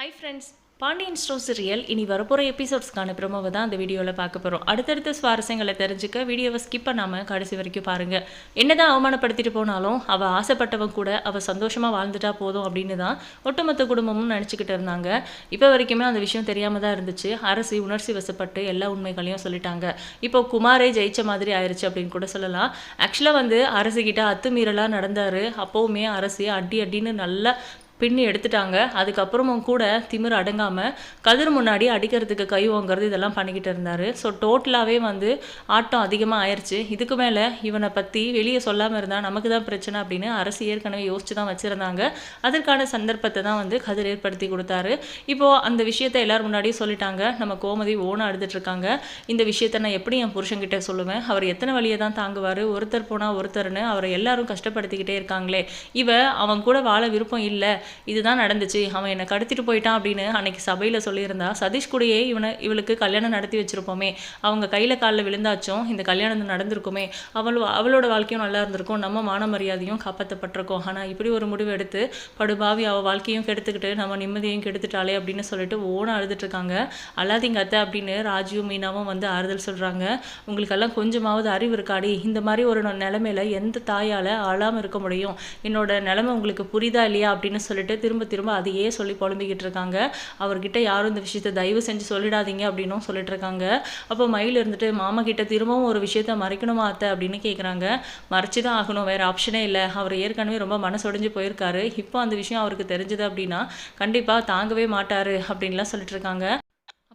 Hi friends Pandian store real இனி வரப்போகிற எபிசோட்ஸ்க்கான ப்ரோமோவை தான் அந்த வீடியோவில் பார்க்க போகிறோம் அடுத்தடுத்த சுவாரஸ்யங்களை தெரிஞ்சுக்க வீடியோவை ஸ்கிப் பண்ணாமல் கடைசி வரைக்கும் பாருங்கள் என்ன தான் அவமானப்படுத்திட்டு போனாலும் அவள் ஆசைப்பட்டவன் கூட அவள் சந்தோஷமாக வாழ்ந்துட்டா போதும் அப்படின்னு தான் ஒட்டுமொத்த குடும்பமும் நினச்சிக்கிட்டு இருந்தாங்க. இப்போ வரைக்குமே அந்த விஷயம் தெரியாமல் தான் இருந்துச்சு. அரசி உணர்ச்சி வசப்பட்டு எல்லா உண்மைகளையும் சொல்லிட்டாங்க. இப்போ குமாரே ஜெயிச்ச மாதிரி ஆயிடுச்சு அப்படின்னு கூட சொல்லலாம். ஆக்சுவலாக வந்து அரசிக்கிட்ட அத்துமீறலாக நடந்தார். அப்போவுமே அரசி அடி அடின்னு நல்லா பின்னி எடுத்துட்டாங்க. அதுக்கப்புறமும் கூட திமிர் அடங்காமல் கதிர் முன்னாடி அடிக்கிறதுக்கு கை வாங்குறது இதெல்லாம் பண்ணிக்கிட்டு இருந்தார். ஸோ டோட்டலாகவே வந்து ஆட்டம் அதிகமாக ஆயிடுச்சு இதுக்கு மேலே இவனை பற்றி வெளியே சொல்லாமல் இருந்தால் நமக்கு தான் பிரச்சனை அப்படின்னு அரசு ஏற்கனவே யோசிச்சு தான் வச்சுருந்தாங்க. அதற்கான சந்தர்ப்பத்தை தான் வந்து கதிர் ஏற்படுத்தி கொடுத்தாரு. இப்போது அந்த விஷயத்தை எல்லோரும் முன்னாடியும் சொல்லிட்டாங்க. நம்ம கோமதி ஓனாக அழுதுட்ருக்காங்க இந்த விஷயத்தை நான் எப்படி என் புருஷன்கிட்ட சொல்லுவேன்? அவர் எத்தனை வழியை தான் தாங்குவார்? ஒருத்தர் போனால் ஒருத்தர்னு அவரை எல்லாரும் கஷ்டப்படுத்திக்கிட்டே இருக்காங்களே. இவ அவன் கூட வாழ விருப்பம் இல்லை. இதுதான் நடந்துச்சு. அவன் என்னை கடத்திட்டு போயிட்டான் அப்படின்னு அன்னைக்கு சபையில் சொல்லியிருந்தா சதீஷ் கூடயே இவனை இவளுக்கு கல்யாணம் நடத்தி வச்சிருப்போமே. அவங்க கையில் காலில் விழுந்தாச்சும் இந்த கல்யாணம் நடந்திருக்குமே. அவள் அவளோட வாழ்க்கையும் நல்லா இருந்திருக்கும். நம்ம மான மரியாதையும் காப்பாற்றப்பட்டிருக்கோம் ஆனால் இப்படி ஒரு முடிவு எடுத்து படுபாவி அவள் வாழ்க்கையும் கெடுத்துக்கிட்டு நம்ம நிம்மதியையும் கெடுத்துட்டாளே அப்படின்னு சொல்லிட்டு ஓன அழுதுட்டு இருக்காங்க அல்லாதீங்க அத்தை அப்படின்னு ராஜுவும் மீனாவும் வந்து ஆறுதல் சொல்கிறாங்க உங்களுக்கெல்லாம் கொஞ்சமாவது அறிவு இருக்காடி. இந்த மாதிரி ஒரு நிலைமையில எந்த தாயால் அழாமல் இருக்க முடியும்? என்னோட நிலைமை உங்களுக்கு புரிதா இல்லையா அப்படின்னு சொல்லி சொல்லிட்டு திரும்ப திரும்ப அதையே சொல்லி புலம்பிக்கிட்டு இருக்காங்க. அவர்கிட்ட யாரும் இந்த விஷயத்தை தயவு செஞ்சு சொல்லிடாதீங்க அப்படின்னும் சொல்லிட்டு இருக்காங்க. அப்போ மயில் இருந்துட்டு மாமா கிட்ட திரும்பவும் ஒரு விஷயத்த மறைக்கணுமா அத்தை? அப்படின்னு கேட்குறாங்க மறைச்சு தான் ஆகணும். வேறு ஆப்ஷனே இல்லை. அவர் ஏற்கனவே ரொம்ப மனசொடைஞ்சு போயிருக்காரு. இப்போ அந்த விஷயம் அவருக்கு தெரிஞ்சது அப்படின்னா கண்டிப்பாக தாங்கவே மாட்டார் அப்படின்லாம் சொல்லிட்டு இருக்காங்க.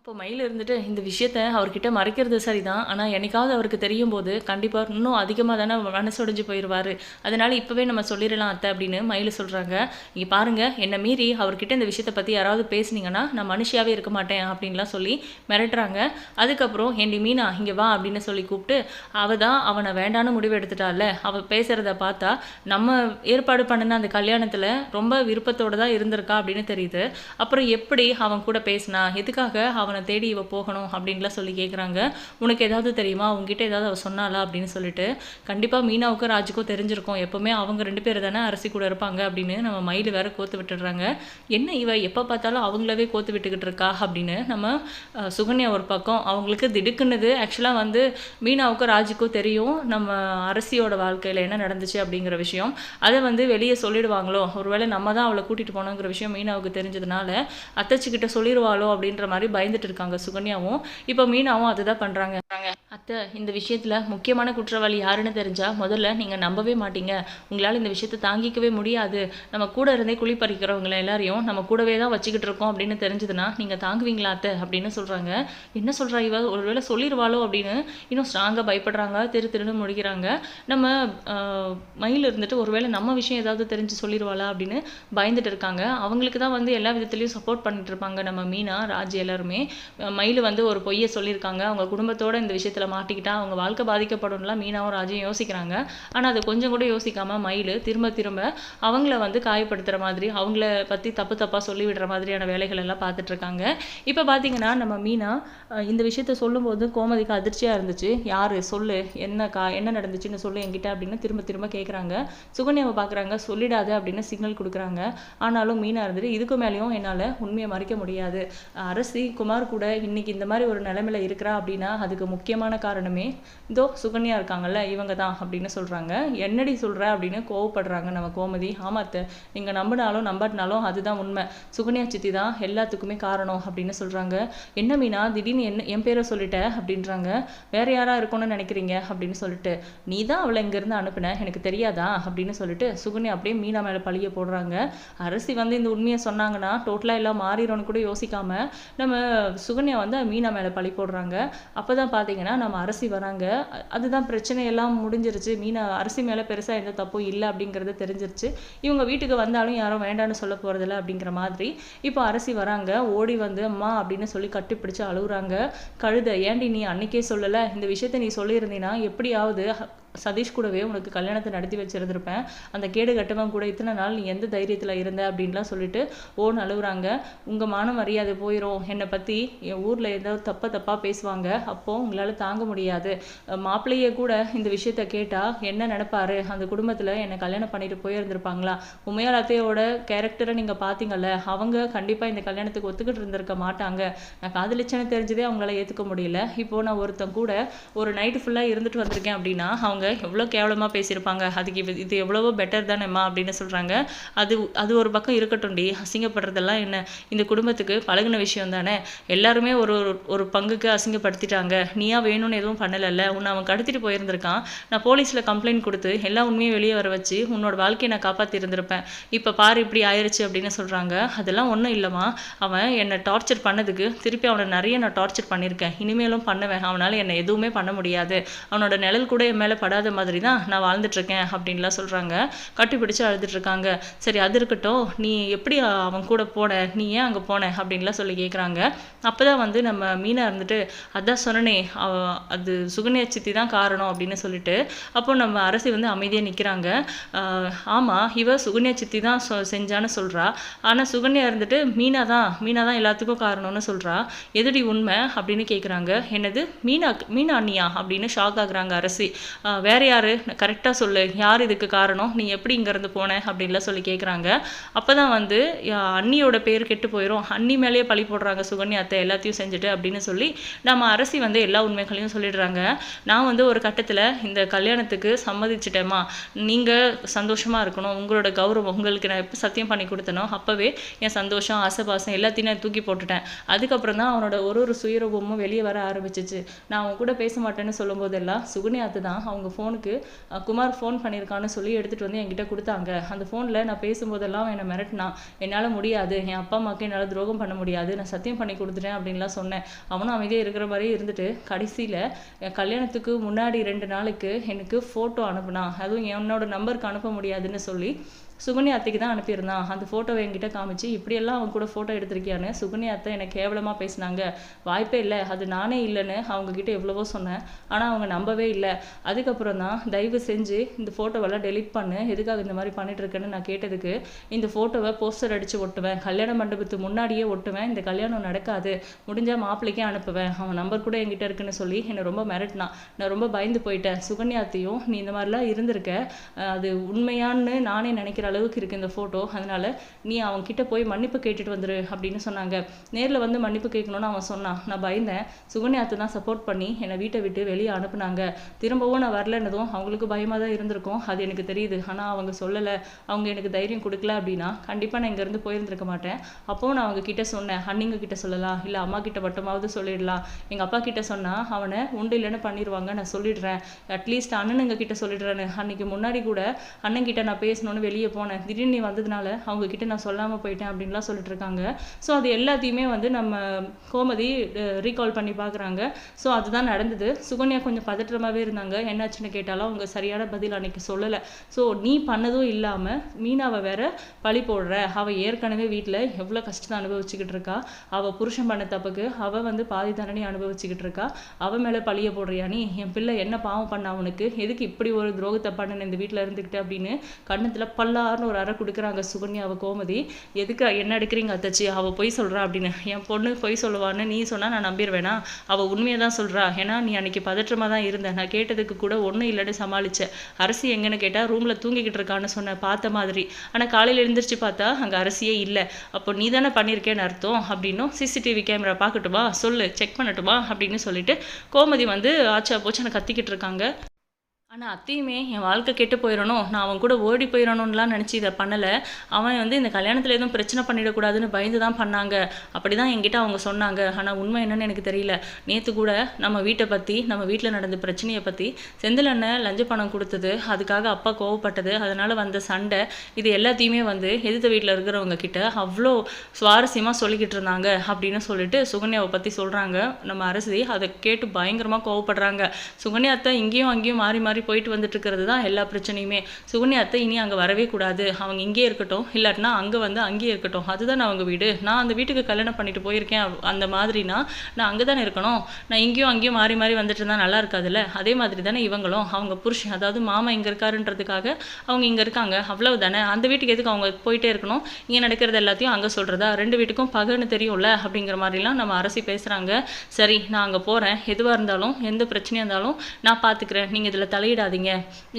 இப்போ மயில் இருந்துட்டு இந்த விஷயத்த அவர்கிட்ட மறைக்கிறது சரிதான். ஆனால் என்னைக்காவது அவருக்கு தெரியும் போது கண்டிப்பாக இன்னும் அதிகமாக தானே மனசொடைஞ்சு போயிடுவார் அதனால் இப்போவே நம்ம சொல்லிடலாம் அத்தை அப்படின்னு மயில் சொல்கிறாங்க இங்கே பாருங்கள் என்னை மீறி அவர்கிட்ட இந்த விஷயத்தை பற்றி யாராவது பேசுனீங்கன்னா நான் மனுஷியாகவே இருக்க மாட்டேன் அப்படின்லாம் சொல்லி மிரட்டுறாங்க. அதுக்கப்புறம் ஏண்டி மீனா இங்கே வா அப்படின்னு சொல்லி கூப்பிட்டு அவள் தான் அவனை வேண்டான்னு முடிவு எடுத்துட்டால. அவள் பேசுகிறத பார்த்தா நம்ம ஏற்பாடு பண்ணின அந்த கல்யாணத்தில் ரொம்ப விருப்பத்தோடு தான் இருந்திருக்கா அப்படின்னு தெரியுது. அப்புறம் எப்படி அவன் கூட பேசினா? எதுக்காக அவனை தேடி இவ போகணும் அப்படின்லாம் சொல்லி கேட்குறாங்க உனக்கு ஏதாவது தெரியுமா? உங்ககிட்ட ஏதாவது அவள் சொன்னாலா அப்படின்னு சொல்லிட்டு. கண்டிப்பாக மீனாவுக்கும் ராஜுக்கும் தெரிஞ்சிருக்கும். எப்போவுமே அவங்க ரெண்டு பேர் தானே அரசி கூட இருப்பாங்க அப்படின்னு நம்ம மயில் வேற கோத்து விட்டுடுறாங்க. என்ன இவ? எப்போ பார்த்தாலும் அவங்களவே கோத்து விட்டுக்கிட்டு இருக்கா? அப்படின்னு நம்ம சுகன்யா ஒரு பக்கம். அவங்களுக்கு திடுக்குன்னது ஆக்சுவலாக வந்து மீனாவுக்கும் ராஜுக்கும் தெரியும். நம்ம அரசியோட வாழ்க்கையில் என்ன நடந்துச்சு அப்படிங்கிற விஷயம். அதை வந்து வெளியே சொல்லிடுவாங்களோ? ஒருவேளை நம்ம தான் அவளை கூட்டிகிட்டு போனோங்கிற விஷயம் மீனாவுக்கு தெரிஞ்சதுனால அத்தச்சிக்கிட்ட சொல்லிடுவாளோ அப்படின்ற மாதிரி பயந்துட்டு இருக்காங்க சுகன்யாவும். இப்போ மீனாவும் அதுதான் பண்ணுறாங்க அத்தை இந்த விஷயத்தில் முக்கியமான குற்றவாளி யாருன்னு தெரிஞ்சால் முதல்ல நீங்கள் நம்பவே மாட்டீங்க. உங்களால் இந்த விஷயத்தை தாங்கிக்கவே முடியாது. நம்ம கூட இருந்தே குழி எல்லாரையும் நம்ம கூடவே தான் வச்சுக்கிட்டு இருக்கோம் அப்படின்னு தெரிஞ்சதுன்னா நீங்கள் தாங்குவீங்களா அத்தை? அப்படின்னு சொல்கிறாங்க என்ன சொல்கிறா இவ? ஒருவேளை சொல்லிடுவாளோ அப்படின்னு இன்னும் ஸ்ட்ராங்காக பயப்படுறாங்க திரு திருன்னு முடிக்கிறாங்க. நம்ம மயில் இருந்துட்டு ஒருவேளை நம்ம விஷயம் ஏதாவது தெரிஞ்சு சொல்லிடுவாளா அப்படின்னு பயந்துட்டு இருக்காங்க. அவங்களுக்கு தான் வந்து எல்லா விதத்துலேயும் சப்போர்ட் பண்ணிட்டு இருப்பாங்க நம்ம மீனா ராஜ் எல்லாருமே. மயில் வந்து ஒரு பொய்யை சொல்லியிருக்காங்க. அவங்க குடும்பத்தோட இந்த விஷயத்தில் மாட்டிக்கிட்டா அவங்க வாழ்க்கை பாதிக்கப்படும்லாம் மீனாவும் ராஜையும் யோசிக்கிறாங்க. ஆனால் அது கொஞ்சம் கூட யோசிக்காமல் மயில் திரும்ப திரும்ப அவங்கள வந்து காயப்படுத்துகிற மாதிரி அவங்கள பற்றி தப்பு தப்பாக சொல்லி விடுற மாதிரியான வேலைகள் எல்லாம் பார்த்துட்டு இருக்காங்க இப்போ பார்த்தீங்கன்னா நம்ம மீனா இந்த விஷயத்த சொல்லும்போது கோமதிக்கு அதிர்ச்சியாக இருந்துச்சு. யார்? சொல்லு. என்ன கா என்ன நடந்துச்சுன்னு சொல்லு என்கிட்ட அப்படின்னு திரும்ப திரும்ப கேட்குறாங்க சுகன்யாவை பார்க்குறாங்க சொல்லிடாத அப்படின்னு சிக்னல் கொடுக்குறாங்க. ஆனாலும் மீனா இருந்துட்டு இதுக்கு மேலேயும் என்னால் உண்மையை மறைக்க முடியாது. அரசி குமார் கூட இன்னைக்கு இந்த மாதிரி ஒரு நிலைமையில இருக்கிறா அப்படின்னா அதுக்கு முக்கியமான காரணமே இதோ சுகன்யா இருக்காங்கல்ல இவங்க தான் அப்படின்னு சொல்கிறாங்க என்னடி சொல்கிற அப்படின்னு கோவப்படுறாங்க நம்ம கோமதி. ஆமாத்த நீங்கள் நம்பினாலும் நம்பாட்டினாலும் அதுதான் உண்மை. சுகன்யா சித்தி தான் எல்லாத்துக்குமே காரணம் அப்படின்னு சொல்கிறாங்க என்ன மீனா திடீர்னு என்ன என் பேரை சொல்லிட்ட அப்படின்றாங்க. வேற யாரா இருக்கும்னு நினைக்கிறீங்க அப்படின்னு சொல்லிட்டு நீ தான் அவளை இங்கேருந்து அனுப்பின எனக்கு தெரியாதா அப்படின்னு சொல்லிட்டு சுகன்யா அப்படியே மீனா மேலே பழிய போடுறாங்க. அரசி வந்து இந்த உண்மையை சொன்னாங்கன்னா டோட்டலாக எல்லாம் மாறிடும்னு கூட யோசிக்காம நம்ம சுகன்யா வந்து மீனா மேலே பழி போடுறாங்க. அப்போ தான் பார்த்தீங்கன்னா நம்ம அரசி வராங்க. அதுதான் பிரச்சனை எல்லாம் முடிஞ்சிருச்சு. மீனா அரசி மேலே பெருசாக எந்த தப்பும் இல்லை அப்படிங்கிறது தெரிஞ்சிருச்சு. இவங்க வீட்டுக்கு வந்தாலும் யாரும் வேண்டான்னு சொல்ல போகிறதில்ல அப்படிங்கிற மாதிரி இப்போ அரசி வராங்க. ஓடி வந்து அம்மா அப்படின்னு சொல்லி கட்டிப்பிடிச்சு அழுகுறாங்க கழுத ஏண்டி நீ அன்னைக்கே சொல்லலை? இந்த விஷயத்த நீ சொல்லியிருந்தீன்னா எப்படியாவது சதீஷ் கூடவே உனக்கு கல்யாணத்தை நடத்தி வச்சிருந்திருப்பேன். அந்த கேடு கட்டவன் கூட இத்தனை நாள் நீ எந்த தைரியத்தில் இருந்த அப்படின்லாம் சொல்லிட்டு ஓன்னு அழுகுறாங்க உங்கள் மான மரியாதை போயிடும் என்னை பற்றி என் ஊரில் ஏதாவது தப்பாக தப்பாக பேசுவாங்க. அப்போது உங்களால் தாங்க முடியாது. மாப்பிள்ளையே கூட இந்த விஷயத்த கேட்டால் என்ன நினப்பார்? அந்த குடும்பத்தில் என்னை கல்யாணம் பண்ணிட்டு போயிருந்திருப்பாங்களா? உமையால் அத்தையோட கேரக்டரை நீங்கள் பார்த்தீங்கல்ல அவங்க கண்டிப்பாக இந்த கல்யாணத்துக்கு ஒத்துக்கிட்டு இருந்திருக்க மாட்டாங்க. நான் காதலிச்சேன்னு தெரிஞ்சதே அவங்களால ஏற்றுக்க முடியல. இப்போது நான் ஒருத்தன் கூட ஒரு நைட்டு ஃபுல்லாக இருந்துட்டு வந்திருக்கேன் அப்படின்னா அவங்க எவ்வளோ கேவலமாக பேசியிருப்பாங்க. அதுக்கு இது- இது எவ்வளவோ பெட்டர் தானேம்மா அப்படின்னு சொல்கிறாங்க அது அது ஒரு பக்கம் இருக்கட்டும்டி. அசிங்கப்படுறதெல்லாம் என்ன? இந்த குடும்பத்துக்கு பழகுன விஷயம் தானே? எல்லாருமே ஒரு ஒரு- ஒரு பங்குக்கு அசிங்கப்படுத்திட்டாங்க. நீயா வேணும்னு எதுவும் பண்ணலைல்ல. உன்னை அவன் கடத்திட்டு போயிருந்திருக்கான். நான் போலீஸில் கம்ப்ளைண்ட் கொடுத்து எல்லா உண்மையும் வெளியே வர வச்சு உன்னோட வாழ்க்கையை நான் காப்பாற்றி இருந்திருப்பேன். இப்போ பாரு இப்படி ஆயிருச்சு அப்படின்னு சொல்கிறாங்க அதெல்லாம் ஒன்றும் இல்லைம்மா. அவன் என்னை டார்ச்சர் பண்ணதுக்கு திருப்பி அவனை நிறைய நான் டார்ச்சர் பண்ணியிருக்கேன். இனிமேலும் பண்ணுவேன். அவனால் என்னை எதுவுமே பண்ண முடியாது. அவனோட நிழல் கூட என் மேலே படாத மாதிரி தான் நான் வாழ்ந்துட்டு இருக்கேன் அப்படின்லாம் சொல்கிறாங்க கட்டி அழுதுட்ருக்காங்க சரி அது இருக்கட்டும். நீ எப்படி அவன் கூட போன? நீ ஏன் அங்கே போன? அப்படின்லாம் சொல்லி கேட்குறாங்க அப்போ தான் வந்து நம்ம மீனா இருந்துட்டு அதான் சொன்னனே அவ அது சுகன்யா சித்தி தான் காரணம் அப்படின்னு சொல்லிட்டு அப்போ நம்ம அரசி வந்து அமைதியாக நிற்கிறாங்க ஆமாம் இவ சுகன்யா சித்தி தான் சொ செஞ்சான்னு சொல்கிறா ஆனால் சுகன்யா இருந்துட்டு மீனா தான் மீனா தான் எல்லாத்துக்கும் காரணம்னு சொல்கிறா எதுடி உண்மை? அப்படின்னு கேட்குறாங்க என்னது? மீனா மீனா அண்ணியா? அப்படின்னு ஷாக் ஆகுறாங்க அரசி. வேறு யார்? கரெக்டாக சொல்லு. யார் இதுக்கு காரணம்? நீ எப்படி இங்கேருந்து போன? அப்படின்லாம் சொல்லி கேட்குறாங்க அப்போ தான் வந்து அண்ணியோட பேர் கெட்டு போயிடும் அண்ணி மேலேயே பழி போடுறாங்க சுகன்யா அத்தை எல்லாத்தையும் செஞ்சுட்டு அப்படின்னு சொல்லி நம்ம அரசி வந்து எல்லா உண்மைகளையும் சொல்லிடுறாங்க. நான் வந்து ஒரு கட்டத்தில் இந்த கல்யாணத்துக்கு சம்மதிச்சிட்டேம்மா. நீங்கள் சந்தோஷமாக இருக்கணும். உங்களோட கௌரவம் உங்களுக்கு நான் எப்போ சத்தியம் பண்ணி கொடுத்தனோ அப்போவே என் சந்தோஷம் ஆசைபாசம் எல்லாத்தையும் நான் தூக்கி போட்டுட்டேன். அதுக்கப்புறம் தான் அவனோட ஒரு ஒரு சுயரூபமும் வெளியே வர ஆரம்பிச்சிச்சு. நான் அவன் கூட பேச மாட்டேன்னு சொல்லும்போதெல்லாம் சுகுனியாத்து தான் அவங்க ஃபோனுக்கு குமார் ஃபோன் பண்ணியிருக்கான்னு சொல்லி எடுத்துகிட்டு வந்து என்கிட்ட கொடுத்தாங்க. அந்த ஃபோனில் நான் பேசும்போதெல்லாம் என்னை மிரட்டினா என்னால் முடியாது. என் அப்பா அம்மாவுக்கு என்னால் துரோகம் பண்ண முடியாது. நான் சத்தியம் பண்ணி கொடுத்துட்டேன் அப்படின்லாம் சொன்னேன். அவனும் அமைதியாக இருக்கிற மாதிரியே இருந்துட்டு கடைசியில் கல்யாணத்துக்கு முன்னாடி ரெண்டு நாளுக்கு எனக்கு ஃபோட்டோ அனுப்புனா அதுவும் என்னோட நம்பருக்கு அனுப்ப முடியாதுன்னு சொல்லி சுகன்யா அத்தைக்கு தான் அனுப்பியிருந்தான். அந்த ஃபோட்டோவை என்கிட்ட காமிச்சு இப்படியெல்லாம் அவங்க கூட ஃபோட்டோ எடுத்திருக்கியான்னு சுகன்யா அத்தை என்னை கேவலமாக பேசினாங்க. வாய்ப்பே இல்லை. அது நானே இல்லைன்னு அவங்கக்கிட்ட எவ்வளவோ சொன்னேன். ஆனால் அவங்க நம்பவே இல்லை. அதுக்கப்புறம் தான் தயவு செஞ்சு இந்த ஃபோட்டோவெல்லாம் டெலீட் பண்ணு. எதுக்காக இந்த மாதிரி பண்ணிட்டுருக்கேன்னு நான் கேட்டதுக்கு இந்த ஃபோட்டோவை போஸ்டர் அடித்து ஒட்டுவேன். கல்யாண மண்டபத்துக்கு முன்னாடியே ஒட்டுவேன். இந்த கல்யாணம் நடக்காது. முடிஞ்சால் மாப்பிள்ளைக்கே அனுப்புவேன். அவன் நம்பர் கூட என்கிட்ட இருக்குன்னு சொல்லி என்னை ரொம்ப மிரட்டினான். நான் ரொம்ப பயந்து போயிட்டேன். சுகன்யாத்தையும் நீ இந்த மாதிரிலாம் இருந்திருக்க. அது உண்மையான்னு நானே நினைக்கிறேன். வைக்கிற அளவுக்கு இருக்குது இந்த ஃபோட்டோ அதனால நீ அவங்க கிட்டே போய் மன்னிப்பு கேட்டுட்டு வந்துரு அப்படின்னு சொன்னாங்க. நேரில் வந்து மன்னிப்பு கேட்கணும்னு அவன் சொன்னான். நான் பயந்தேன். சுகன்யாத்து தான் சப்போர்ட் பண்ணி என்னை வீட்டை விட்டு வெளியே அனுப்புனாங்க. திரும்பவும் நான் வரலன்னதும் அவங்களுக்கு பயமாக தான் இருந்திருக்கும். அது எனக்கு தெரியுது. ஆனால் அவங்க சொல்லலை. அவங்க எனக்கு தைரியம் கொடுக்கல அப்படின்னா கண்டிப்பாக நான் இங்கேருந்து போயிருந்திருக்க மாட்டேன். அப்போ நான் அவங்க கிட்ட சொன்னேன். அண்ணிங்க கிட்ட சொல்லலாம் இல்லை அம்மா கிட்ட மட்டுமாவது சொல்லிடலாம். எங்கள் அப்பா கிட்ட சொன்னால் அவனை உண்டு இல்லைன்னு பண்ணிடுவாங்க நான் சொல்லிடுறேன். அட்லீஸ்ட் அண்ணனுங்க கிட்ட சொல்லிடுறேன்னு. அன்னைக்கு முன்னாடி கூட அண்ணன் கிட்ட நான் பேசணும்னு வெளியே போனேன். திடீர்னு நீ வந்ததுனால அவங்கக்கிட்ட நான் சொல்லாமல் போயிட்டேன் அப்படின்லாம் சொல்லிட்டு இருக்காங்க ஸோ அது எல்லாத்தையுமே வந்து நம்ம கோமதி ரீகால் பண்ணி பார்க்குறாங்க ஸோ அதுதான் நடந்தது. சுகன்யா கொஞ்சம் பதற்றமாகவே இருந்தாங்க. என்னாச்சுன்னு கேட்டாலும் அவங்க சரியான பதில் அன்னைக்கு சொல்லலை. ஸோ நீ பண்ணதும் இல்லாமல் மீனாவை வேற பழி போடுற. அவள் ஏற்கனவே வீட்டில் எவ்வளோ கஷ்டத்தை அனுபவிச்சுக்கிட்டு இருக்கா. அவள் புருஷன் பண்ண தப்புக்கு அவள் வந்து பாதி தண்டனை அனுபவிச்சுக்கிட்டு இருக்கா. அவள் மேலே பழிய போடுறியா நீ? என் பிள்ளை என்ன பாவம் பண்ண அவனுக்கு எதுக்கு இப்படி ஒரு துரோகத்தை பண்ணன இந்த வீட்டில் இருந்துக்கிட்டு அப்படின்னு கண்ணத்தில் பல்லா பல்லார்னு ஒரு அறை கொடுக்குறாங்க சுகன்யாவை கோமதி. எதுக்கு என்ன எடுக்கிறீங்க அத்தச்சி? அவள் பொய் சொல்கிறா அப்படின்னு. என் பொண்ணு பொய் சொல்லுவான்னு நீ சொன்னால் நான் நம்பிடுவேனா அவள் உண்மையை தான் சொல்கிறா ஏன்னா நீ அன்னைக்கு பதற்றமாக தான் இருந்த. நான் கேட்டதுக்கு கூட ஒன்றும் இல்லைன்னு சமாளிச்சேன் அரசி எங்கன்னு கேட்டால் ரூமில் தூங்கிக்கிட்டு இருக்கான்னு சொன்ன பார்த்த மாதிரி. ஆனால் காலையில் எழுந்திரிச்சு பார்த்தா அங்கே அரசியே இல்லை. அப்போ நீ தானே பண்ணியிருக்கேன்னு அர்த்தம்? அப்படின்னும். சிசிடிவி கேமரா பார்க்கட்டுமா சொல்லு செக் பண்ணட்டுமா அப்படின்னு சொல்லிட்டு கோமதி வந்து ஆச்சா போச்சு கத்திக்கிட்டு இருக்காங்க. ஆனால் அத்தையுமே என் வாழ்க்கை கெட்டு போயிடணும் நான் அவன் கூட ஓடி போயிடணும்லாம் நினச்சி இதை பண்ணலை. அவன் வந்து இந்த கல்யாணத்தில் எதுவும் பிரச்சனை பண்ணிடக்கூடாதுன்னு பயந்து தான் பண்ணாங்க. அப்படி தான் என்கிட்ட அவங்க சொன்னாங்க. ஆனால் உண்மை என்னன்னு எனக்கு தெரியல. நேற்று கூட நம்ம வீட்டை பற்றி நம்ம வீட்டில் நடந்த பிரச்சனையை பற்றி செந்தில் அண்ணன் லஞ்ச பணம் கொடுத்தது. அதுக்காக அப்பா கோவப்பட்டது. அதனால் வந்த சண்டை இது எல்லாத்தையுமே வந்து எதிர்த்த வீட்டில் இருக்கிறவங்க கிட்ட அவ்வளோ சுவாரஸ்யமாக சொல்லிக்கிட்டு இருந்தாங்க அப்படின்னு சொல்லிட்டு சுகன்யாவை பற்றி சொல்கிறாங்க நம்ம அரசி அதை கேட்டு பயங்கரமாக கோவப்படுறாங்க. சுகன்யா அத்தை இங்கேயும் அங்கேயும் மாறி மாறி போயிட்டு வந்துட்டு இருக்கிறது தான் எல்லா பிரச்சனையுமே. சுகன்யா அத்தை இனி அங்கே வரவே கூடாது. அவங்க இங்கேயே இருக்கட்டும். இல்லாட்டினா அங்கே வந்து அங்கேயே இருக்கட்டும். அதுதான் அவங்க வீடு. நான் அந்த வீட்டுக்கு கல்யாணம் பண்ணிட்டு போயிருக்கேன் அந்த மாதிரினா நான் அங்கே தானே இருக்கணும். நான் இங்கேயும் அங்கேயும் மாறி மாறி வந்துட்டு இருந்தால் நல்லா இருக்காதுல்ல? அதே மாதிரி தானே இவங்களும். அவங்க புருஷன் அதாவது மாமா இங்கே இருக்காருன்றதுக்காக அவங்க இங்கே இருக்காங்க. அவ்வளவு தானே அந்த வீட்டுக்கு எதுக்கு அவங்க போயிட்டே இருக்கணும்? இங்கே நடக்கிறது எல்லாத்தையும் அங்கே சொல்கிறதா ரெண்டு வீட்டுக்கும் பகன்னு தெரியும்ல? அப்படிங்கிற மாதிரிலாம் நம்ம அரசி பேசுகிறாங்க சரி நான் அங்கே போகிறேன் எதுவாக இருந்தாலும் எந்த பிரச்சனையாக இருந்தாலும் நான் பார்த்துக்கிறேன் நீங்கள் இதில் தலையிடாதீங்க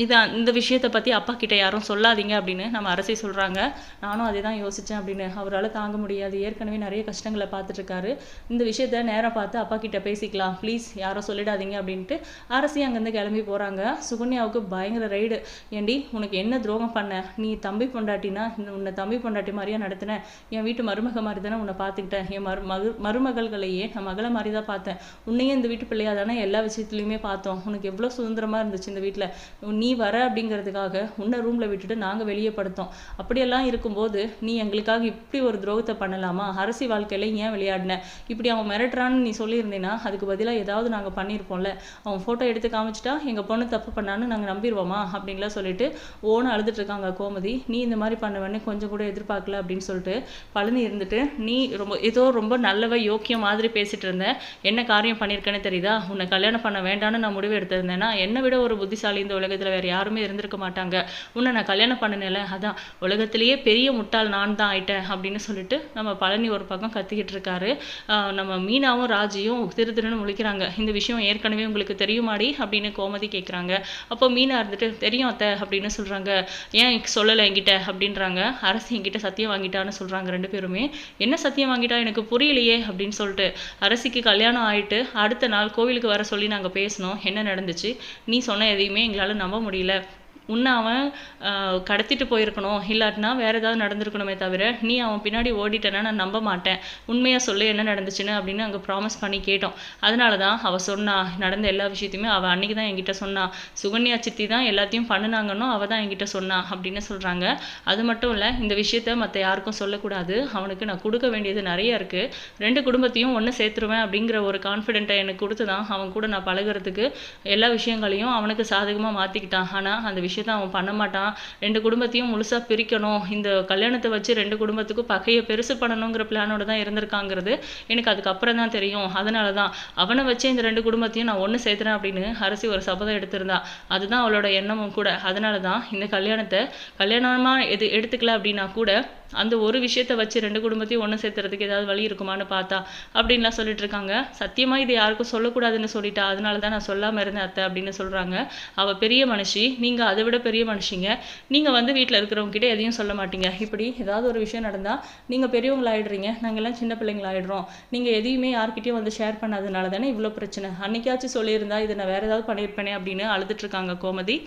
இதான் இந்த விஷயத்தை பற்றி அப்பா கிட்ட யாரும் சொல்லாதீங்க அப்படின்னு நம்ம அரசை சொல்கிறாங்க நானும் அதே தான் யோசித்தேன் அப்படின்னு. அவரால் தாங்க முடியாது. ஏற்கனவே நிறைய கஷ்டங்களை பார்த்துட்டு இருக்காரு இந்த விஷயத்த நேரம் பார்த்து அப்பா கிட்ட பேசிக்கலாம். ப்ளீஸ் யாரும் சொல்லிடாதீங்க அப்படின்ட்டு அரசி அங்கேருந்து கிளம்பி போகிறாங்க சுகன்யாவுக்கு பயங்கர ரைடு ஏண்டி உனக்கு என்ன துரோகம் பண்ண? நீ தம்பி பொண்டாட்டினா இந்த உன்னை தம்பி பொண்டாட்டி மாதிரியா நடத்தினேன் என் வீட்டு மருமக மாதிரி தானே உன்னை பார்த்துக்கிட்டேன். என் மரு மகு மருமகள்களையே நான் மகளை மாதிரி தான் பார்த்தேன். உன்னையும் இந்த வீட்டு பிள்ளையா தானே எல்லா விஷயத்துலையுமே பார்த்தோம். உனக்கு எவ்வளோ சுதந்திரமா இருந்துச்சு இந்த வீட்டில் நீ வர அப்படிங்கிறதுக்காக உன்னை ரூமில் விட்டுட்டு நாங்கள் வெளியே படுத்தோம். அப்படியெல்லாம் இருக்கும்போது நீ எங்களுக்காக இப்படி ஒரு துரோகத்தை பண்ணலாமா? அரசி வாழ்க்கையில ஏன் விளையாடின? இப்படி அவன் மிரட்டுறான்னு நீ சொல்லியிருந்தீங்கன்னா அதுக்கு பதிலாக ஏதாவது நாங்கள் பண்ணியிருப்போம்ல. அவன் ஃபோட்டோ எடுத்து காமிச்சிட்டா எங்கள் பொண்ணு தப்பு பண்ணான்னு நாங்கள் நம்பிடுவோமா அப்படின்லாம் சொல்லிட்டு ஓன அழுதுட்டு இருக்காங்க கோமதி. நீ இந்த மாதிரி பண்ணுவேன்னு கொஞ்சம் கூட எதிர்பார்க்கல அப்படின்னு சொல்லிட்டு பழனி இருந்துட்டு நீ ரொம்ப ஏதோ ரொம்ப நல்லவ யோக்கியம் மாதிரி பேசிட்டு இருந்த. என்ன காரியம் பண்ணியிருக்கேன்னு தெரியுதா? உன்னை கல்யாணம் பண்ண வேண்டாம்னு நான் முடிவு எடுத்திருந்தேன்னா என்னை விட ஒரு புத்திசாலி இந்த உலகத்தில் வேற யாருமே இருந்திருக்க மாட்டாங்க. உன்னை நான் கல்யாணம் பண்ணினேன்ல அதான் உலகத்திலேயே பெரிய முட்டாள் நான் தான் ஆயிட்டேன் அப்படின்னு சொல்லிட்டு நம்ம பழனி ஒரு பக்கம் கத்திக்கிட்டு இருக்காரு. நம்ம மீனாவும் ராஜியும் திரு திருன்னு முழிக்கிறாங்க. இந்த விஷயம் ஏற்கனவே உங்களுக்கு தெரியுமாடி அப்படின்னு கோமதி கேட்குறாங்க அப்போ மீனா இருந்துட்டு தெரியும் அத்தை அப்படின்னு சொல்கிறாங்க ஏன் சொல்லலை என்கிட்ட? அப்படின்றாங்க. அரசு என்கிட்ட சத்தியம் வாங்கிட்டான்னு சொல்கிறாங்க ரெண்டு பேருமே. என்ன சத்தியம் வாங்கிட்டா? எனக்கு புரியலையே அப்படின்னு சொல்லிட்டு அரசிக்கு கல்யாணம் ஆயிட்டு அடுத்த நாள் கோவிலுக்கு வர சொல்லி நாங்கள் பேசினோம். என்ன நடந்துச்சு? நீ சொன்ன எதையுமே எங்களால் நம்ப முடியல. உன்னை அவன் கடத்திட்டு போயிருக்கணும். இல்லாட்டினா வேறு ஏதாவது நடந்திருக்கணுமே தவிர நீ அவன் பின்னாடி ஓடிட்டேன்னா நான் நம்ப மாட்டேன். உண்மையாக சொல்லு என்ன நடந்துச்சுன்னு அப்படின்னு அங்கே ப்ராமிஸ் பண்ணி கேட்டோம். அதனால தான் அவள் சொன்னா நடந்த எல்லா விஷயத்தையுமே அவள் அன்னைக்கு தான் என்கிட்ட சொன்னா. சுகன்யா சித்தி தான் எல்லாத்தையும் பண்ணினாங்கன்னு அவள் தான் என்கிட்ட சொன்னா அப்படின்னு சொல்கிறாங்க அது மட்டும் இல்லை இந்த விஷயத்த மற்ற யாருக்கும் சொல்லக்கூடாது. அவனுக்கு நான் கொடுக்க வேண்டியது நிறைய இருக்குது ரெண்டு குடும்பத்தையும் ஒன்று சேர்த்துருவேன் அப்படிங்கிற ஒரு கான்ஃபிடென்ட்டை எனக்கு கொடுத்து தான் அவன் கூட நான் பழகுறதுக்கு எல்லா விஷயங்களையும் அவனுக்கு சாதகமாக மாற்றிக்கிட்டான் ஆனால் அந்த விஷயம் விஷயத்த அவன் பண்ண மாட்டான். ரெண்டு குடும்பத்தையும் முழுசாக பிரிக்கணும். இந்த கல்யாணத்தை வச்சு ரெண்டு குடும்பத்துக்கும் பகையை பெருசு பண்ணணுங்கிற பிளானோட தான் இருந்திருக்காங்கிறது எனக்கு அதுக்கப்புறம் தான் தெரியும். அதனால தான் அவனை வச்சு இந்த ரெண்டு குடும்பத்தையும் நான் ஒன்று சேர்த்துறேன் அப்படின்னு அரசி ஒரு சபதம் எடுத்திருந்தா. அதுதான் அவளோட எண்ணமும் கூட. அதனால தான் இந்த கல்யாணத்தை கல்யாணமாக எது எடுத்துக்கல அப்படின்னா கூட அந்த ஒரு விஷயத்த வச்சு ரெண்டு குடும்பத்தையும் ஒன்று சேர்த்துறதுக்கு ஏதாவது வழி இருக்குமான்னு பார்த்தா அப்படின்லாம் சொல்லிட்டு இருக்காங்க. சத்தியமாக இது யாருக்கும் சொல்லக்கூடாதுன்னு சொல்லிட்டா அதனால தான் நான் சொல்லாமல் இருந்தேன் அத்தை அப்படின்னு சொல்கிறாங்க அவள் பெரிய மனுஷி நீங்கள் அதை விட பெரிய மனுஷிங்க. நீங்கள் வந்து வீட்டில் இருக்கிறவங்ககிட்ட எதையும் சொல்ல மாட்டீங்க. இப்படி ஏதாவது ஒரு விஷயம் நடந்தால் நீங்கள் பெரியவங்களாயிடுறீங்க. நாங்கள் எல்லாம் சின்ன பிள்ளைங்களாயிடுறோம். நீங்கள் எதையுமே யார்கிட்டயும் வந்து ஷேர் பண்ணாதனால தானே இவ்வளோ பிரச்சனை. அன்னைக்காச்சும் சொல்லியிருந்தா இதை நான் வேறு ஏதாவது பண்ணியிருப்பேனே அப்படின்னு அழுதுட்டு இருக்காங்க கோமதி.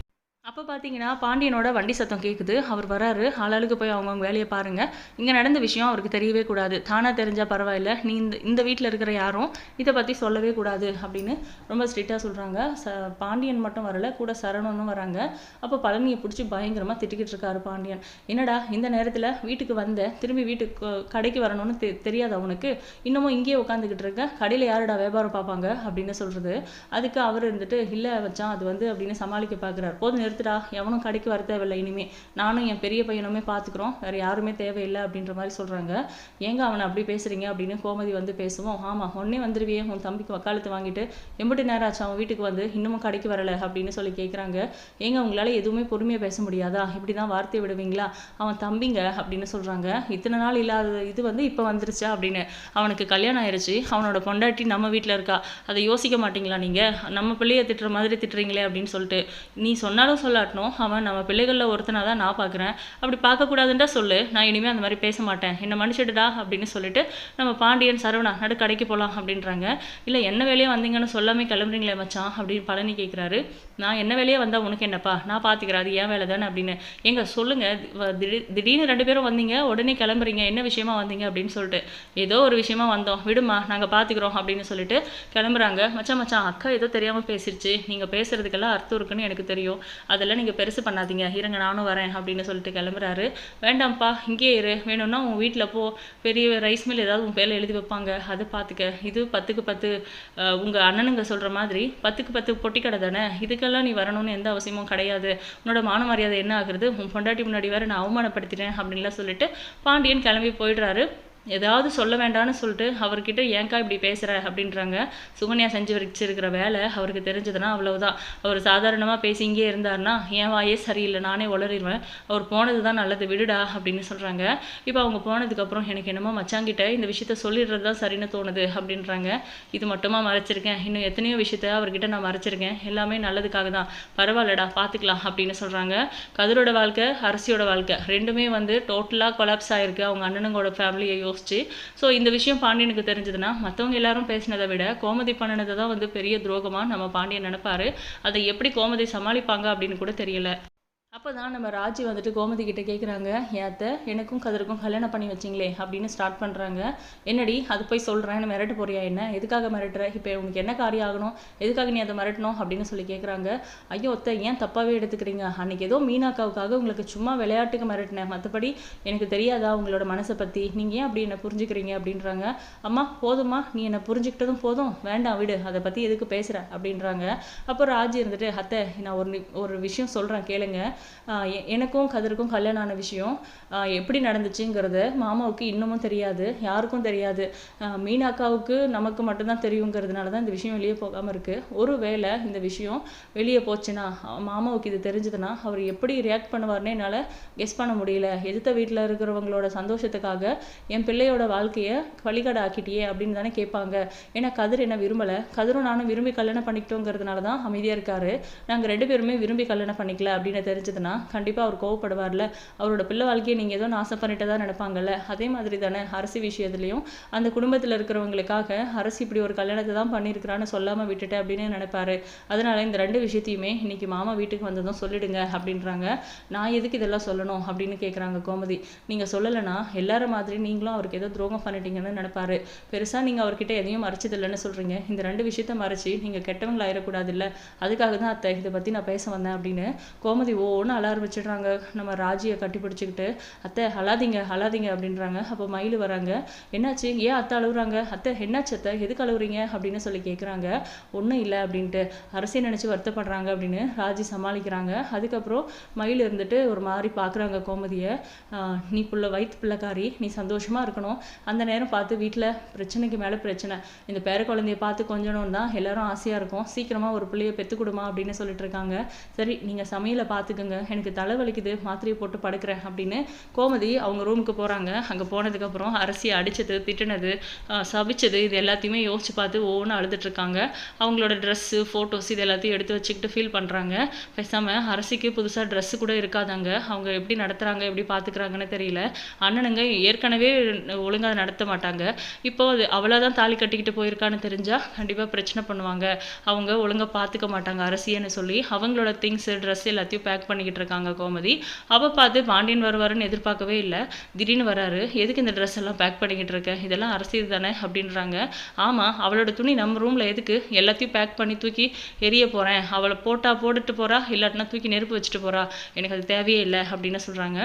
அப்போ பார்த்தீங்கன்னா பாண்டியனோட வண்டி சத்தம் கேட்குது அவர் வராரு. ஆளாளுக்கு போய் அவங்கவுங்க வேலையை பாருங்கள் இங்கே நடந்த விஷயம் அவருக்கு தெரியவே கூடாது. தானாக தெரிஞ்சால் பரவாயில்ல. நீ இந்த இந்த வீட்டில் இருக்கிற யாரும் இதை பற்றி சொல்லவே கூடாது அப்படின்னு ரொம்ப ஸ்ட்ரிக்டாக சொல்கிறாங்க ச பாண்டியன் மட்டும் வரல. கூட சரணனும் வராங்க. அப்போ பழனியை பிடிச்சி பயங்கரமாக திட்டிக்கிட்டு இருக்காரு பாண்டியன். என்னடா இந்த நேரத்தில் வீட்டுக்கு வந்த திரும்பி வீட்டுக்கு கடைக்கு வரணும்னு தெ தெரியாது அவனுக்கு இன்னமும் இங்கேயே உட்காந்துக்கிட்டு இருக்க. கடையில் யாருடா வியாபாரம் பார்ப்பாங்க அப்படின்னு சொல்கிறது அதுக்கு அவர் இருந்துட்டு இல்லை வச்சான் அது வந்து அப்படின்னு சமாளிக்க பார்க்குறாரு போது நிறுத்த. எடுத்துடா எவனும் கடைக்கு வர தேவையில்லை இனிமே. நானும் என் பெரிய பையனுமே பார்த்துக்குறோம் வேற யாருமே தேவையில்லை அப்படின்ற மாதிரி சொல்கிறாங்க ஏங்க அவனை அப்படி பேசுறீங்க அப்படின்னு கோமதி வந்து பேசுவோம். ஆமாம் உடனே வந்துருவியே உன் தம்பிக்கு வக்காலத்து வாங்கிட்டு எம்பிட்டு நேரம் ஆச்சு அவன் வீட்டுக்கு வந்து இன்னமும் கடைக்கு வரல அப்படின்னு சொல்லி கேட்குறாங்க ஏங்க உங்களால் எதுவுமே பொறுமையாக பேச முடியாதா? இப்படி தான் வார்த்தை விடுவீங்களா? அவன் தம்பிங்க அப்படின்னு சொல்கிறாங்க இத்தனை நாள் இல்லாத இது வந்து இப்போ வந்துருச்சா அப்படின்னு. அவனுக்கு கல்யாணம் ஆயிடுச்சு அவனோட பொண்டாட்டி நம்ம வீட்டில் இருக்கா? அதை யோசிக்க மாட்டீங்களா நீங்கள் நம்ம பிள்ளைய திட்டுற மாதிரி திட்டுறீங்களே அப்படின்னு சொல்லிட்டு. நீ சொன்னாலும் சொல்லாட்டணும். அவன் நம்ம பிள்ளைகளில் ஒருத்தனாக தான் நான் பார்க்குறேன் அப்படி பார்க்கக்கூடாதுன்றா சொல்லு. நான் இனிமேல் அந்த மாதிரி பேச மாட்டேன். என்னை மன்னிச்சிடுடா அப்படின்னு சொல்லிட்டு நம்ம பாண்டியன் சரவணா நடு கடைக்கு போகலாம் அப்படின்றாங்க. இல்லை என்ன வேலையே வந்தீங்கன்னு சொல்லாமே கிளம்புறீங்களே மச்சான் அப்படின்னு பழனி கேட்குறாரு நான் என்ன வேலையே வந்தால் உனக்கு என்னப்பா? நான் பார்த்துக்கிறேன் அது ஏன் வேலை தானே அப்படின்னு. எங்க சொல்லுங்க. திடீர் திடீர்னு ரெண்டு பேரும் வந்தீங்க. உடனே கிளம்புறீங்க. என்ன விஷயமா வந்தீங்க அப்படின்னு சொல்லிட்டு. ஏதோ ஒரு விஷயமா வந்தோம். விடுமா நாங்கள் பார்த்துக்குறோம் அப்படின்னு சொல்லிட்டு கிளம்புறாங்க. மச்சான் மச்சான் அக்கா ஏதோ தெரியாமல் பேசிருச்சு. நீங்கள் பேசுறதுக்கெல்லாம் அர்த்தம் இருக்குன்னு எனக்கு தெரியும். அதெல்லாம் நீங்கள் பெருசு பண்ணாதீங்க. இருங்க நானும் வரேன் அப்படின்னு சொல்லிட்டு கிளம்புறாரு. வேண்டாம்ப்பா இங்கேயே இரு. வேணும்னா உன் வீட்டில் போ. பெரிய ரைஸ் மில் ஏதாவது உன் பேரில் எழுதி வைப்பாங்க. அது பார்த்துக்க இது பத்துக்கு பத்து உங்கள் அண்ணனுங்க சொல்கிற மாதிரி பத்துக்கு பத்து பொட்டி கடை தானே? இதுக்கெல்லாம் நீ வரணும்னு எந்த அவசியமும் கிடையாது. உன்னோட மான மரியாதை என்ன ஆகுறது? உன் பொண்டாட்டி முன்னாடி வேறு நான் அவமானப்படுத்திட்டேன் அப்படின்லாம் சொல்லிட்டு பாண்டியன் கிளம்பி போயிடுறாரு. ஏதாவது சொல்ல வேண்டாம்னு சொல்லிட்டு அவர்கிட்ட ஏன்க்கா இப்படி பேசுகிற அப்படின்றாங்க. சுகன்யா செஞ்சு வச்சிருக்கிற வேலை அவருக்கு தெரிஞ்சதுன்னா அவ்வளவுதான். அவர் சாதாரணமாக பேசி இங்கே இருந்தார்னா என் வாயே சரியில்லை நானே உளறிடுவேன். அவர் போனது தான் நல்லது விடுடா அப்படின்னு சொல்கிறாங்க இப்போ அவங்க போனதுக்கப்புறம் எனக்கு என்னமோ மச்சாங்கிட்ட இந்த விஷயத்த சொல்லிடுறது தான் சரின்னு தோணுது அப்படின்றாங்க. இது மட்டுமா மறைச்சிருக்கேன்? இன்னும் எத்தனையோ விஷயத்த அவர்கிட்ட நான் மறைச்சிருக்கேன். எல்லாமே நல்லதுக்காக தான். பரவாயில்லடா பார்த்துக்கலாம் அப்படின்னு சொல்கிறாங்க கதிரோட வாழ்க்கை அரசியோட வாழ்க்கை. ரெண்டுமே வந்து டோட்டலாக கொலாப்ஸ் ஆகிருக்கு அவங்க அண்ணனுங்களோட ஃபேமிலியை போச்சு. ஸோ இந்த விஷயம் பாண்டியனுக்கு தெரிஞ்சதுன்னா மற்றவங்க எல்லாரும் பேசினதை விட கோமதி பண்ணினதை தான் வந்து பெரிய துரோகமாக நம்ம பாண்டியன் நினைப்பாரு. அதை எப்படி கோமதி சமாளிப்பாங்க அப்படின்னு கூட தெரியல. அப்போ தான் நம்ம ராஜி வந்துட்டு கோமதி கிட்ட கேட்குறாங்க ஏத்த எனக்கும் கதிருக்கும் கல்யாணம் பண்ணி வச்சிங்களே அப்படின்னு ஸ்டார்ட் பண்ணுறாங்க என்னடி அது போய் சொல்கிறேன் மிரட்டு போறியா என்ன? எதுக்காக மிரட்டுற? இப்போ உனக்கு என்ன காரியம் ஆகணும்? எதுக்காக நீ அதை மிரட்டணும்? அப்படின்னு சொல்லி கேட்குறாங்க ஐயோ ஒத்த ஏன் தப்பாகவே எடுத்துக்கிறீங்க? அன்றைக்கி ஏதோ மீனாக்காவுக்காக உங்களுக்கு சும்மா விளையாட்டுக்கு மிரட்டினேன். மற்றபடி எனக்கு தெரியாதா உங்களோட மனசை பற்றி நீங்கள் ஏன் அப்படி என்னை புரிஞ்சுக்கிறீங்க? அப்படின்றாங்க. அம்மா போதும்மா. நீ என்னை புரிஞ்சுக்கிட்டதும் போதும். வேண்டாம் விடு. அதை பற்றி எதுக்கு பேசுகிற அப்படின்றாங்க. அப்போ ராஜி இருந்துட்டு அத்தை நான் ஒரு ஒரு விஷயம் சொல்கிறேன் கேளுங்க. எனக்கும் கதிருக்கும் கல்யாணம் ஆன விஷயம். எப்படி நடந்துச்சுங்கிறது மாமாவுக்கு இன்னமும் தெரியாது யாருக்கும் தெரியாது. மீனாக்காவுக்கு நமக்கு மட்டும்தான் தெரியுங்கிறதுனால தான் இந்த விஷயம் வெளியே போகாமல் இருக்குது ஒரு வேளை இந்த விஷயம் வெளியே போச்சுன்னா மாமாவுக்கு இது தெரிஞ்சதுன்னா அவர் எப்படி ரியாக்ட் பண்ணுவார்னே என்னால் கெஸ் பண்ண முடியல. எதிர்த்த வீட்டில் இருக்கிறவங்களோட சந்தோஷத்துக்காக என் பிள்ளையோட வாழ்க்கையை வழிகடை ஆக்கிட்டியே அப்படின்னு தானே கேட்பாங்க. ஏன்னா கதிர் என்ன விரும்பலை. கதிரும் நானும் விரும்பி கல்யாணம் பண்ணிக்கிட்டோங்கிறதுனால தான் அமைதியாக இருக்காரு. நாங்கள் ரெண்டு பேருமே விரும்பி கல்யாணம் பண்ணிக்கல அப்படின்னு தெரிஞ்சு கிடைச்சதுன்னா கண்டிப்பாக அவர் கோவப்படுவார்ல. அவரோட பிள்ளை வாழ்க்கையை நீங்கள் ஏதோ நாசம் பண்ணிட்டு தான் நினைப்பாங்கல்ல. அதே மாதிரி தானே அரசு விஷயத்துலையும் அந்த குடும்பத்தில் இருக்கிறவங்களுக்காக அரசு இப்படி ஒரு கல்யாணத்தை தான் பண்ணியிருக்கிறான்னு சொல்லாமல் விட்டுட்டு அப்படின்னு நினைப்பாரு. அதனால இந்த ரெண்டு விஷயத்தையுமே இன்னைக்கு மாமா வீட்டுக்கு வந்ததும் சொல்லிடுங்க அப்படின்றாங்க. நான் எதுக்கு இதெல்லாம் சொல்லணும் அப்படின்னு கேட்குறாங்க கோமதி. நீங்கள் சொல்லலைன்னா எல்லார மாதிரி நீங்களும் அவருக்கு ஏதோ துரோகம் பண்ணிட்டீங்கன்னு நினைப்பாரு. பெருசாக நீங்கள் அவர்கிட்ட எதையும் மறைச்சதில்லைன்னு சொல்கிறீங்க இந்த ரெண்டு விஷயத்த மறைச்சி நீங்கள் கெட்டவங்களாயிடக்கூடாது இல்லை அதுக்காக தான் அத்தை இதை பற்றி நான் பேச வந்தேன் அப்படின்னு கோமதி ஓ போன்னு அலாரம் வச்சிடுறாங்க நம்ம ராஜியை கட்டி பிடிச்சிக்கிட்டு அத்தை அழாதீங்க அழாதீங்க அப்படின்றாங்க. அப்போ மயில் வராங்க. என்னாச்சு? ஏன் அத்தை அழுகுறாங்க அத்தை என்னாச்சு அத்தை? எதுக்கு அழுகுறீங்க அப்படின்னு சொல்லி கேட்குறாங்க ஒன்றும் இல்லை அப்படின்ட்டு அரசியை நினச்சி வருத்தப்படுறாங்க அப்படின்னு ராஜி சமாளிக்கிறாங்க. அதுக்கப்புறம் மயில் இருந்துட்டு ஒரு மாதிரி பார்க்குறாங்க கோமதியை. நீ புள்ள வயிற்று பிள்ளைக்காரி. நீ சந்தோஷமாக இருக்கணும். அந்த நேரம் பார்த்து வீட்டில் பிரச்சனைக்கு மேலே பிரச்சனை. இந்த பேர குழந்தைய பார்த்து கொஞ்சணும் தான் எல்லாரும் ஆசையாக இருக்கும். சீக்கிரமாக ஒரு பிள்ளைய பெற்றுக்கொடுமா அப்படின்னு சொல்லிட்டு இருக்காங்க. சரி நீங்கள் சமையலை பார்த்துக்கங்க சொல்லுங்க எனக்கு தலை வலிக்குது மாத்திரையை போட்டு படுக்கிறேன் அப்படின்னு கோமதி அவங்க ரூமுக்கு போகிறாங்க அங்கே போனதுக்கப்புறம் அரசியை அடித்தது திட்டினது சபிச்சது இது எல்லாத்தையுமே யோசிச்சு பார்த்து ஒவ்வொன்றும் அழுதுட்ருக்காங்க அவங்களோட ட்ரெஸ்ஸு ஃபோட்டோஸ் இது எல்லாத்தையும் எடுத்து வச்சுக்கிட்டு ஃபீல் பண்ணுறாங்க பேசாமல் அரசிக்கு புதுசாக ட்ரெஸ்ஸு கூட இருக்காதாங்க. அவங்க எப்படி நடத்துகிறாங்க எப்படி பார்த்துக்கிறாங்கன்னு தெரியல. அண்ணனுங்க ஏற்கனவே ஒழுங்காக நடத்த மாட்டாங்க. இப்போ அது அவளாக தான் தாலி கட்டிக்கிட்டு போயிருக்கான்னு தெரிஞ்சால் கண்டிப்பாக பிரச்சனை பண்ணுவாங்க. அவங்க ஒழுங்காக பார்த்துக்க மாட்டாங்க அரசியன்னு சொல்லி. அவங்களோட திங்ஸ் ட்ரெஸ் எல்லாத்தையும் பேக் பண்ணி பண்ணிக்கிட்டு இருக்காங்க கோமதி. அவள் பார்த்து பாண்டியன் வருவாருன்னு எதிர்பார்க்கவே இல்லை. திடீர்னு வராரு. எதுக்கு இந்த ட்ரெஸ் எல்லாம் பேக் பண்ணிக்கிட்டு இருக்க? இதெல்லாம் அரசியல் தானே? அப்படின்றாங்க. ஆமாம் அவளோட துணி நம்ம ரூமில் எதுக்கு? எல்லாத்தையும் பேக் பண்ணி தூக்கி எரிய போகிறேன் அவளை போட்டா போட்டுட்டு போகிறா இல்லாட்டினா தூக்கி நெருப்பு வச்சுட்டு போகிறா எனக்கு அது தேவையே இல்லை அப்படின்னு சொல்கிறாங்க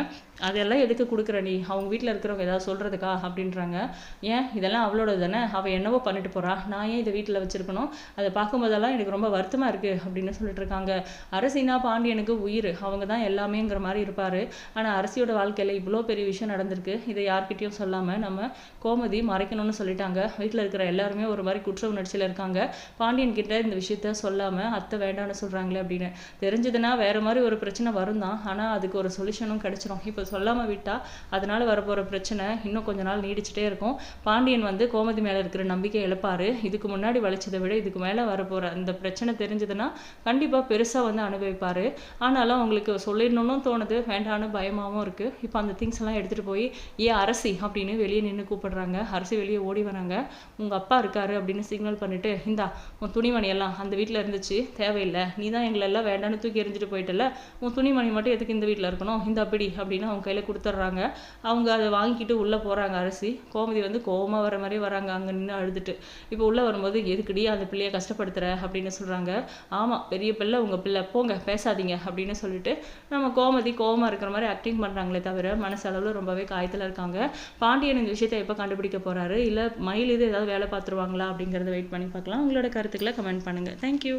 அதெல்லாம் எதுக்கு கொடுக்குற நீ? அவங்க வீட்டில் இருக்கிறவங்க ஏதாவது சொல்கிறதுக்கா அப்படின்றாங்க. ஏன்? இதெல்லாம் அவளோட தானே? அவள் என்னவோ பண்ணிட்டு போகிறா நான் ஏன் இதை வீட்டில் வச்சுருக்கணும்? அதை பார்க்கும்போதெல்லாம் எனக்கு ரொம்ப வருத்தமாக இருக்குது அப்படின்னு சொல்லிட்டு இருக்காங்க. அரசினா பாண்டியனுக்கு உயிர். அவங்க தான் எல்லாமேங்கிற மாதிரி இருப்பார். ஆனால் அரசியோட வாழ்க்கையில் இவ்வளோ பெரிய விஷயம் நடந்திருக்கு. இதை யார்கிட்டையும் சொல்லாமல் நம்ம கோமதி மறைக்கணும்னு சொல்லிட்டாங்க. வீட்டில் இருக்கிற எல்லாருமே ஒரு மாதிரி குற்ற உணர்ச்சியில் இருக்காங்க. பாண்டியன் கிட்ட இந்த விஷயத்த சொல்லாமல் அத்தை வேண்டாம்னு சொல்கிறாங்களே அப்படின்னு. தெரிஞ்சதுன்னா வேறு மாதிரி ஒரு பிரச்சனை வரும் தான் ஆனால் அதுக்கு ஒரு சொல்யூஷனும் கிடைச்சிரும். இப்போ சொல்லாமல் விட்டால் அதனால் வரப்போகிற பிரச்சனை இன்னும் கொஞ்ச நாள் நீடிச்சிட்டே இருக்கும். பாண்டியன் வந்து கோமதி மேலே இருக்கிற நம்பிக்கை இழப்பார். இதுக்கு முன்னாடி வலிச்சதை விட இதுக்கு மேலே வரப்போகிற அந்த பிரச்சனை தெரிஞ்சதுன்னா கண்டிப்பாக பெருசாக வந்து அனுபவிப்பார். ஆனாலும் அவங்களுக்கு சொல்லிடணும்னு தோணுது. வேண்டான்னு பயமாகவும் இருக்குது இப்போ அந்த திங்ஸ் எல்லாம் எடுத்துகிட்டு போய் ஏன் அரசி அப்படின்னு வெளியே நின்று கூப்பிடுறாங்க. அரசி வெளியே ஓடி வராங்க. உங்கள் அப்பா இருக்காரு அப்படின்னு சிக்னல் பண்ணிவிட்டு இந்தா உன் துணிமணி எல்லாம் அந்த வீட்டில் இருந்துச்சு. தேவையில்லை. நீ தான் எங்களெல்லாம் வேண்டான்னு தூக்கி எரிஞ்சிட்டு போயிட்டல உன் துணிமணி மட்டும் எதுக்கு இந்த வீட்டில் இருக்கணும்? இந்த அப்படி அப்படின்னு அவங்க கையில் கொடுத்துட்றாங்க. அவங்க அதை வாங்கிக்கிட்டு உள்ளே போகிறாங்க அரிசி. கோமதி வந்து கோபமாக வர மாதிரி வராங்க அங்கே நின்று அழுதுட்டு. இப்போ உள்ளே வரும்போது எதுக்குடி அந்த பிள்ளைய கஷ்டப்படுத்துற? அப்படின்னு சொல்கிறாங்க ஆமாம் பெரிய பிள்ளை உங்கள் பிள்ளை. போங்க பேசாதீங்க. அப்படின்னு சொல்லிட்டு நம்ம கோமதி கோபமாக இருக்கிற மாதிரி ஆக்டிங் பண்ணுறாங்களே தவிர மனசளவில் ரொம்பவே காயத்தில் இருக்காங்க. பாண்டியன் இந்த விஷயத்தை எப்போ கண்டுபிடிக்க போகிறாரு இல்லை மயில் இது ஏதாவது வேலை பார்த்துருவாங்களா அப்படிங்கிறத வெயிட் பண்ணி பார்க்கலாம். உங்களோட கருத்துக்களை கமெண்ட் பண்ணுங்கள் தேங்க்யூ